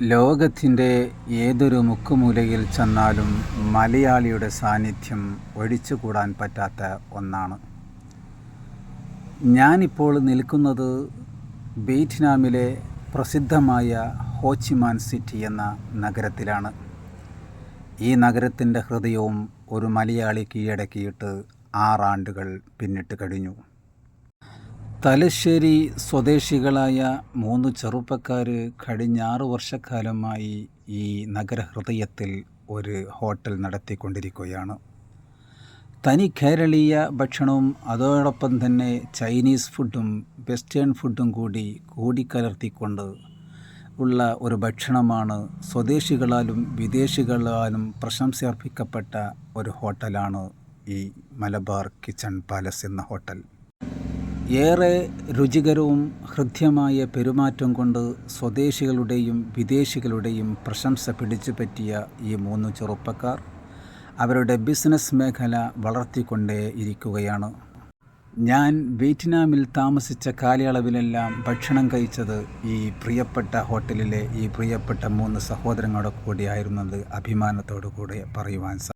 ലോകത്തിന്റെ ഏതൊരു മുക്കുമൂലയിൽ ചെന്നാലും മലയാളിയുടെ സാന്നിധ്യം ഒഴിച്ചുകൂടാൻ പറ്റാത്ത ഒന്നാണ്. ഞാനിപ്പോൾ നിൽക്കുന്നത് വിയറ്റ്നാമിലെ പ്രസിദ്ധമായ ഹോച്ചിമാൻ സിറ്റി എന്ന നഗരത്തിലാണ്. ഈ നഗരത്തിന്റെ ഹൃദയവും ഒരു മലയാളി കീഴടക്കിയിട്ട് ആറാണ്ടുകൾ പിന്നിട്ട് കഴിഞ്ഞു. തലശ്ശേരി സ്വദേശികളായ മൂന്ന് ചെറുപ്പക്കാർ കഴിഞ്ഞ ആറു വർഷക്കാലമായി ഈ നഗരഹൃദയത്തിൽ ഒരു ഹോട്ടൽ നടത്തിക്കൊണ്ടിരിക്കുകയാണ്. തനി കേരളീയ ഭക്ഷണവും അതോടൊപ്പം തന്നെ ചൈനീസ് ഫുഡും വെസ്റ്റേൺ ഫുഡും കൂടി കൂടിക്കലർത്തിക്കൊണ്ട് ഉള്ള ഒരു ഭക്ഷണമാണ് സ്വദേശികളാലും വിദേശികളാലും പ്രശംസയർപ്പിക്കപ്പെട്ട ഒരു ഹോട്ടലാണ് ഈ മലബാർ കിച്ചൺ പാലസ് എന്ന ഹോട്ടൽ. ഏറെ രുചികരവും ഹൃദ്യമായ പെരുമാറ്റം കൊണ്ട് സ്വദേശികളുടെയും വിദേശികളുടെയും പ്രശംസ പിടിച്ചു പറ്റിയ ഈ മൂന്ന് ചെറുപ്പക്കാർ അവരുടെ ബിസിനസ് മേഖല വളർത്തിക്കൊണ്ടേ ഇരിക്കുകയാണ്. ഞാൻ വിയറ്റ്നാമിൽ താമസിച്ച കാലയളവിലെല്ലാം ഭക്ഷണം കഴിച്ചത് ഈ പ്രിയപ്പെട്ട ഹോട്ടലിലെ ഈ പ്രിയപ്പെട്ട മൂന്ന് സഹോദരങ്ങളുടെ കൂടിയായിരുന്നത് അഭിമാനത്തോടു കൂടെ പറയുവാൻ